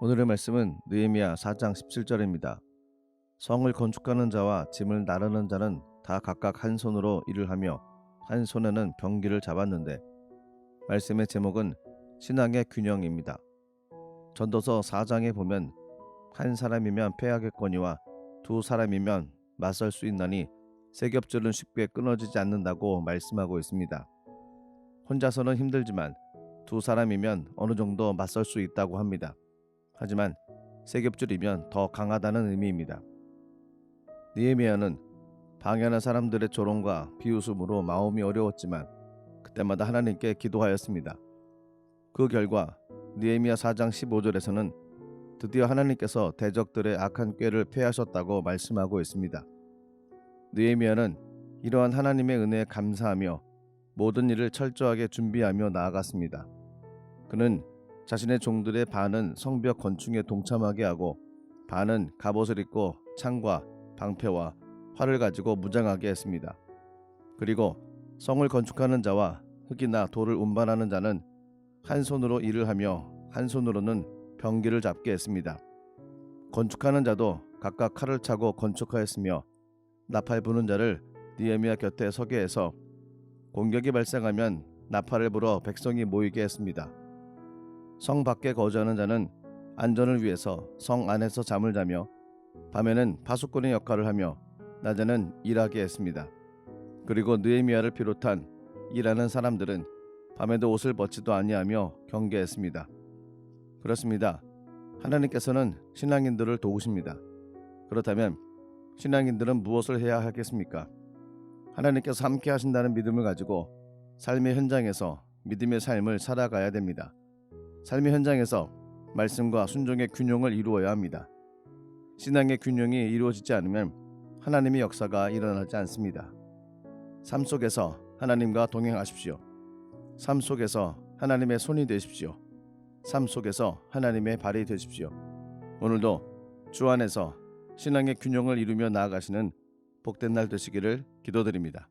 오늘의 말씀은 느헤미야 4장 17절입니다. 성을 건축하는 자와 짐을 나르는 자는 다 각각 한 손으로 일을 하며 한 손에는 병기를 잡았는데 말씀의 제목은 신앙의 균형입니다. 전도서 4장에 보면 한 사람이면 패하겠거니와 두 사람이면 맞설 수 있나니 세 겹줄은 쉽게 끊어지지 않는다고 말씀하고 있습니다. 혼자서는 힘들지만 두 사람이면 어느 정도 맞설 수 있다고 합니다. 하지만 세 겹줄이면 더 강하다는 의미입니다. 니에미아는 방해하는 사람들의 조롱과 비웃음으로 마음이 어려웠지만 그때마다 하나님께 기도하였습니다. 그 결과 니에미아 4장 15절에서는 드디어 하나님께서 대적들의 악한 꾀를 패하셨다고 말씀하고 있습니다. 느헤미야는 이러한 하나님의 은혜에 감사하며 모든 일을 철저하게 준비하며 나아갔습니다. 그는 자신의 종들의 반은 성벽 건축에 동참하게 하고 반은 갑옷을 입고 창과 방패와 활을 가지고 무장하게 했습니다. 그리고 성을 건축하는 자와 흙이나 돌을 운반하는 자는 한 손으로 일을 하며 한 손으로는 병기를 잡게 했습니다. 건축하는 자도 각각 칼을 차고 건축하였으며 나팔 부는 자를 니에미아 곁에 서게 해서 공격이 발생하면 나팔을 불어 백성이 모이게 했습니다. 성 밖에 거주하는 자는 안전을 위해서 성 안에서 잠을 자며 밤에는 파수꾼의 역할을 하며 낮에는 일하게 했습니다. 그리고 느헤미야를 비롯한 일하는 사람들은 밤에도 옷을 벗지도 아니하며 경계했습니다. 그렇습니다. 하나님께서는 신앙인들을 도우십니다. 그렇다면 신앙인들은 무엇을 해야 하겠습니까? 하나님께서 함께 하신다는 믿음을 가지고 삶의 현장에서 믿음의 삶을 살아가야 됩니다. 삶의 현장에서 말씀과 순종의 균형을 이루어야 합니다. 신앙의 균형이 이루어지지 않으면 하나님의 역사가 일어나지 않습니다. 삶 속에서 하나님과 동행하십시오. 삶 속에서 하나님의 손이 되십시오. 삶 속에서 하나님의 발이 되십시오. 오늘도 주 안에서 신앙의 균형을 이루며 나아가시는 복된 날 되시기를 기도드립니다.